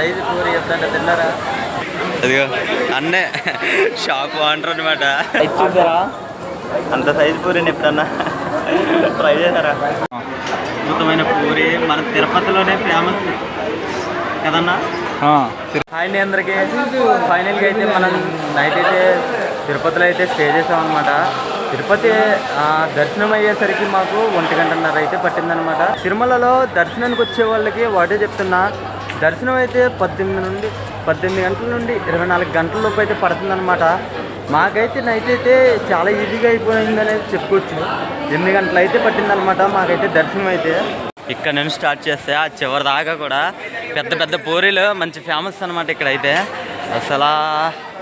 Size puri చెప్తాంటే తిన్నారా? అదిగో అన్నే షాప్ ఓనర్ అనమాట చూసారా? అంత సైజు పూరిని ఎప్పుడన్నా ట్రై చేశారా? అద్భుతమైన పూరి మన తిరుపతిలోనే ఫేమస్. కదన్నా? అండి అందరికీ ఫైనల్గా అయితే మనం నైట్ అయితే తిరుపతిలో అయితే స్టే చేసాం అనమాట తిరుపతి ఆ, దర్శనం అయ్యేసరికి మాకు ఒంటి గంటన్నర అయితే పట్టిందనమాట తిరుమలలో దర్శనానికి వచ్చే వాళ్ళకి వాటే చెప్తున్నా. దర్శనం అయితే పద్దెనిమిది నుండి పద్దెనిమిది గంటల నుండి ఇరవై నాలుగు గంటల లోపు అయితే పడుతుందన్నమాట. మాకైతే నైట్ అయితే చాలా ఈజీగా అయిపోయింది అనేది చెప్పుకోవచ్చు ఎనిమిది గంటలు అయితే పట్టిందనమాట మాకైతే దర్శనం అయితే ఇక్కడ నుంచి స్టార్ట్ చేస్తే ఆ చివరి దాకా కూడా పెద్ద పెద్ద పూరీలు మంచి ఫేమస్ అనమాట ఇక్కడ అయితే అసలు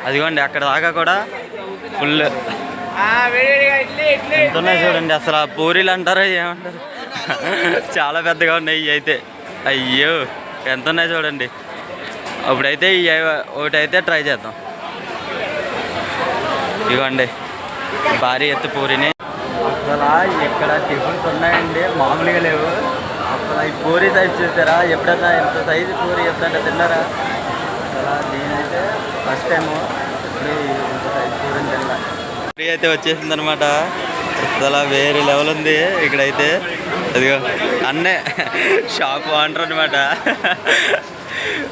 అదిగోండి అక్కడ దాకా కూడా ఫుల్ ఎంత ఉన్నాయి చూడండి అసలు ఆ పూరీలు అంటారో ఏమంటారు. చాలా పెద్దగా ఉన్నాయి అయితే. అయ్యో. ఎంత ఉన్నాయి చూడండి. అప్పుడైతే ఈ ఒకటి అయితే ట్రై చేద్దాం. ఇవ్వండి. భారీ ఎత్తు పూరిని. అసలు ఇక్కడ టిఫిన్స్ ఉన్నాయండి? మామూలుగా లేవు. అసలు ఈ పూరి సైజ్ చూసారా? ఎప్పుడైనా ఎంత సైజు పూరి ఎప్పుడైనా తిన్నారా? అసలు నేనైతే ఫస్ట్ టైం ఇప్పుడు ఇంత సైజు పూరి తిన్నా. పూరి అయితే వచ్చేసింది అలా అసలు వేరే లెవెల్ ఉంది ఇక్కడైతే. అదిగో అన్నే షాప్ ఓనర్ అనమాట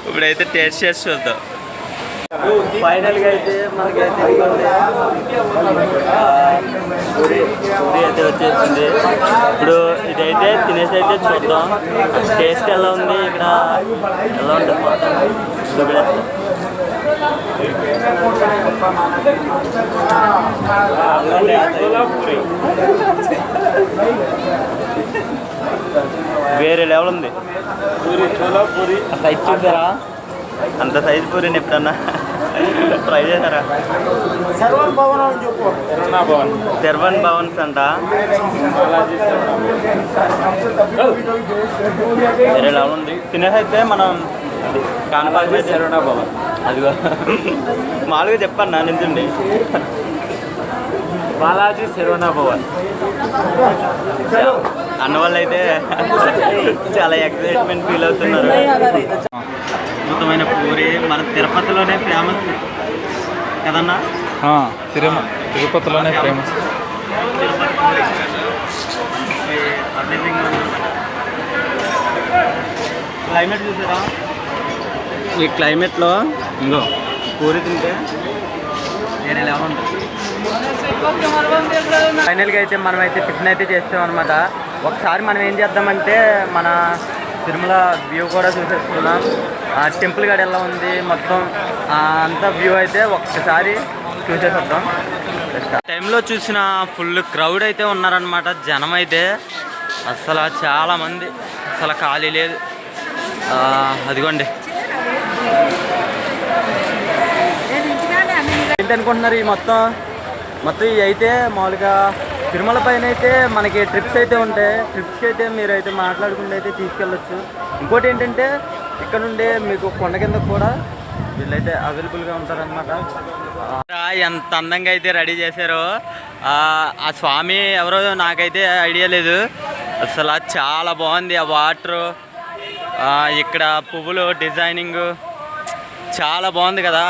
ఇప్పుడైతే టేస్ట్ చేసి చూద్దాం. ఫైనల్గా అయితే మనకైతే పూరి పూరి అయితే వచ్చేసింది. ఇప్పుడు ఇదైతే తినేసి అయితే చూద్దాం. టేస్ట్ ఎలా ఉంది? ఇక్కడ ఎలా ఉంటుంది వేరే లెవెల్ ఉంది. సైజ్ చూసారా అంత సైజ్ పూరిని ఎప్పుడన్నా ట్రై చేశారా? సర్వర్ భవన్ అని చెప్పు. కరుణా భవన్. శర్వన్ భవన్స్ అంట. వేరే లెవెల్ ఉంది. తినేసి అయితే మనం కానపాక కరుణా భవన్. అదిగో. మామూలుగా చెప్పన్నా నించుండి బాలాజీ శరవణ భవన్. అన్న వాళ్ళు అయితే చాలా ఎక్సైట్మెంట్ ఫీల్ అవుతున్నారు. అద్భుతమైన పూరి. మన తిరుపతిలోనే ఫేమస్ కదన్నా? తిరుమ తిరుపతిలోనే ఫేమస్ క్లైమేట్ చూసారా? ఈ క్లైమేట్లో ఇంకో పూరి తింటే వేరే లెవెల్ ఉంటుంది. ఫైనల్గా అయితే మనం అయితే టిఫిన్ అయితే చేస్తాం అనమాట ఒకసారి మనం ఏం చేద్దామంటే మన తిరుమల వ్యూ కూడా చూసేసుకున్నాం ఆ టెంపుల్ గడ ఎలా ఉంది మొత్తం అంతా వ్యూ అయితే ఒక్కసారి చూసేసొద్దాం. టైంలో చూసిన ఫుల్ క్రౌడ్ అయితే ఉన్నారనమాట జనం అయితే. అసలు చాలా మంది. అసలు ఖాళీ లేదు. అదిగోండి. ఏంటనుకుంటున్నారు ఈ మొత్తం? మొత్తం ఇవి అయితే మామూలుగా తిరుమల పైన అయితే మనకి ట్రిప్స్ అయితే ఉంటాయి. ట్రిప్స్కి అయితే మీరు అయితే మాట్లాడుకుంటే అయితే తీసుకెళ్ళొచ్చు. ఇంకోటి ఏంటంటే ఇక్కడ నుండి మీకు కొండ కింద కూడా వీళ్ళైతే అవైలబుల్గా ఉంటారనమాట ఎంత అందంగా అయితే రెడీ చేశారో. ఆ స్వామి ఎవరో నాకైతే ఐడియా లేదు. అసలు చాలా బాగుంది ఆ వాటరు. ఇక్కడ పువ్వులు డిజైనింగ్. చాలా బాగుంది కదా.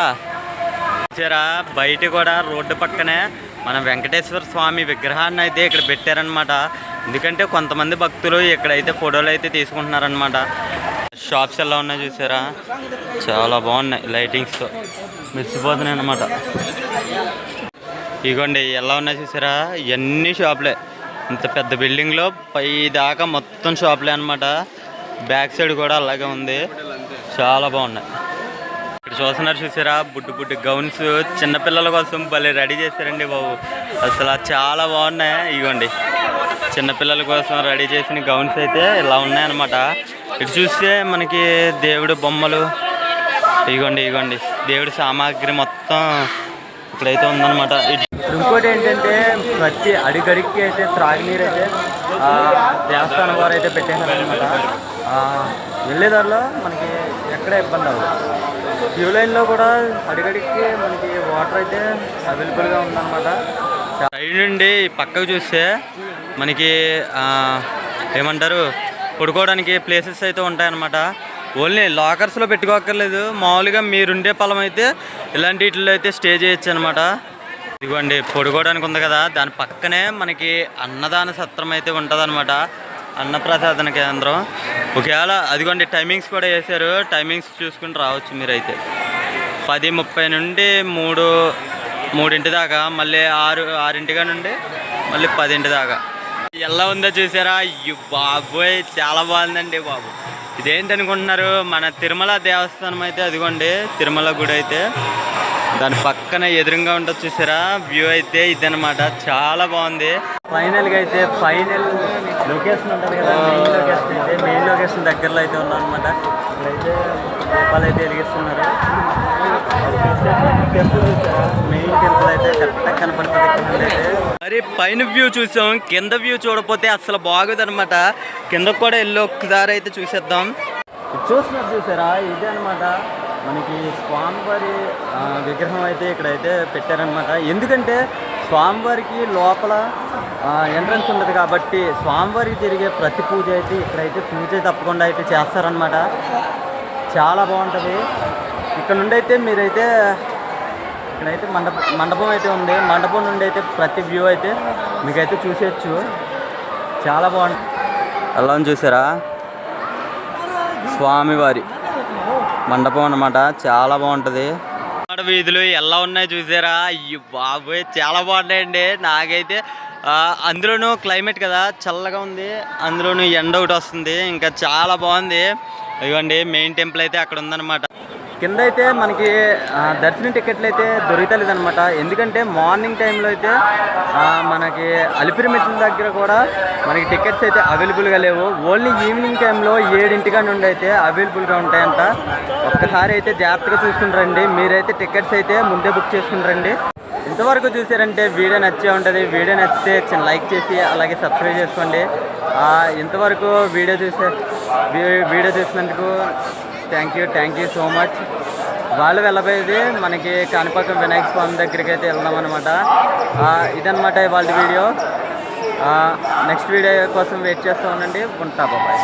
చూసారా? బయట కూడా రోడ్డు పక్కనే మన వెంకటేశ్వర స్వామి విగ్రహాన్ని అయితే ఇక్కడ పెట్టారనమాట ఎందుకంటే కొంతమంది భక్తులు ఇక్కడైతే ఫోటోలు అయితే తీసుకుంటున్నారనమాట షాప్స్ ఎలా ఉన్నాయి చూసారా? చాలా బాగున్నాయి లైటింగ్స్తో మెచ్చిపోతున్నాయి అనమాట ఇగోండి ఎలా ఉన్నాయి చూసారా? ఇవన్నీ షాపులే. ఇంత పెద్ద బిల్డింగ్లో పై దాకా మొత్తం షాపులే అనమాట బ్యాక్ సైడ్ కూడా అలాగే ఉంది. చాలా బాగున్నాయి. చూస్తున్నారు చూసారా? బుడ్డు బుడ్డు గౌన్స్. చిన్నపిల్లల కోసం భలే రెడీ చేశారండి బాబు. అసలు చాలా బాగున్నాయి? ఇగోండి. చిన్నపిల్లల కోసం రెడీ చేసిన గౌన్స్ అయితే ఇలా ఉన్నాయన్నమాట. ఇటు చూస్తే మనకి దేవుడు బొమ్మలు. ఇగోండి ఇగోండి. దేవుడి సామాగ్రి మొత్తం ఇప్పుడైతే ఉందన్నమాట. ఇంకోటి ఏంటంటే ప్రతి అడిగడికి అయితే త్రాగునీరు అయితే ఆ, దేవస్థానం వారు అయితే పెట్టేశారనమాట వెళ్ళేదారిలో మనకి ఎక్కడ ఇబ్బంది అవ్వదు. క్యూ లైన్లో కూడా అడిగడికి మనకి వాటర్ అయితే అవైలబుల్గా ఉందన్నమాట. సైడ్ నుండి పక్కకు చూస్తే మనకి ఏమంటారు పడుకోవడానికి ప్లేసెస్ అయితే ఉంటాయన్నమాట. ఓన్లీ లాకర్స్లో పెట్టుకోక్కర్లేదు. మామూలుగా మీరుండే పొలం అయితే ఇలాంటి వీటిలో అయితే స్టే చేయొచ్చు అనమాట ఇదిగోండి పడుకోవడానికి ఉంది కదా. దాని పక్కనే మనకి అన్నదాన సత్రం అయితే ఉంటుంది అనమాట అన్నప్రసాదన కేంద్రం. ఒకవేళ అదిగోండి టైమింగ్స్ కూడా వేశారు. టైమింగ్స్ చూసుకుని రావచ్చు మీరైతే. పది ముప్పై నుండి మూడు మూడింటి దాకా మళ్ళీ ఆరు ఆరింటిగా నుండి మళ్ళీ పదింటి దాకా. ఎలా ఉందో చూసారా? బాబోయ్ చాలా బాగుందండి బాబు. ఇదేంటి అనుకుంటున్నారు మన తిరుమల దేవస్థానం అయితే అదిగోండి తిరుమల గుడి అయితే. దాని పక్కన ఎదురుగా ఉంటుంది చూసారా? వ్యూ అయితే ఇదనమాట చాలా బాగుంది. ఫైనల్గా అయితే ఫైనల్ లొకేషన్ ఉంటుంది కదా మెయిన్ లొకేషన్ అయితే మెయిన్ లొకేషన్ దగ్గరలో అయితే ఉన్నాం అనమాట ఇక్కడైతే దీపాలు అయితే వెలిగిస్తున్నారు. టెంపుల్ మెయిన్ టెంపుల్ అయితే కరెక్ట్గా కనపడుతుంది అయితే. మరి పైన వ్యూ చూసాం కింద వ్యూ చూడకపోతే అసలు బాగోదు అనమాట కింద కూడా వెళ్ళి ఒక్కసారి అయితే చూసేద్దాం. చూసినట్టు చూసారా? ఇదే అనమాట మనకి స్వామివారి విగ్రహం అయితే ఇక్కడైతే పెట్టారనమాట ఎందుకంటే స్వామివారికి లోపల ఎంట్రన్స్ ఉండదు కాబట్టి స్వామివారికి జరిగే ప్రతి పూజ అయితే ఇక్కడైతే పూజ తప్పకుండా అయితే చేస్తారనమాట చాలా బాగుంటుంది. ఇక్కడ నుండి అయితే మీరైతే ఇక్కడైతే మండప మండపం అయితే ఉంది. మండపం నుండి అయితే ప్రతి వ్యూ అయితే మీకైతే చూసేయచ్చు. చాలా బాగుంటుంది అలా చూసారా? స్వామివారి. మండపం అన్నమాట. చాలా బాగుంటుంది. వీధులు ఎలా ఉన్నాయి చూసారా? అయ్యో బాబోయ్ చాలా బాగున్నాయండి. నాకైతే అందులోనూ క్లైమేట్ కదా చల్లగా ఉంది. అందులోనూ ఎండ ఒకటి వస్తుంది. ఇంకా చాలా బాగుంది. ఇదిగోండి మెయిన్ టెంపుల్ అయితే అక్కడ ఉందన్నమాట. కింద అయితే మనకి దర్శనం టికెట్లు అయితే దొరకలేదనమాట అనమాట ఎందుకంటే మార్నింగ్ టైంలో అయితే మనకి అలిపిరి మెట్ల దగ్గర కూడా మనకి టికెట్స్ అయితే అవైలబుల్గా లేవు. ఓన్లీ ఈవినింగ్ టైంలో ఏడింటిగా నుండి అయితే అవైలబుల్గా ఉంటాయంట. ఒక్కసారి అయితే జాగ్రత్తగా చూసుకుని రండి. మీరైతే టికెట్స్ అయితే ముందే బుక్ చేసుకుని రండి. ఇంతవరకు చూసారంటే వీడియో నచ్చే ఉంటుంది. వీడియో నచ్చితే చిన్న లైక్ చేసి అలాగే సబ్స్క్రైబ్ చేసుకోండి. ఇంతవరకు వీడియో చూసే వీడియో చూసినందుకు thank you thank you so much వాళ్ళు వెళ్ళబోయేది మనకి కాణిపాకం వినాయక స్వామి దగ్గరికి అయితే వెళ్దాం అనమాట ఇదనమాట వాళ్ళ వీడియో. నెక్స్ట్ వీడియో కోసం వెయిట్ చేస్తూ ఉండండి. ఉంటా బాబాయ్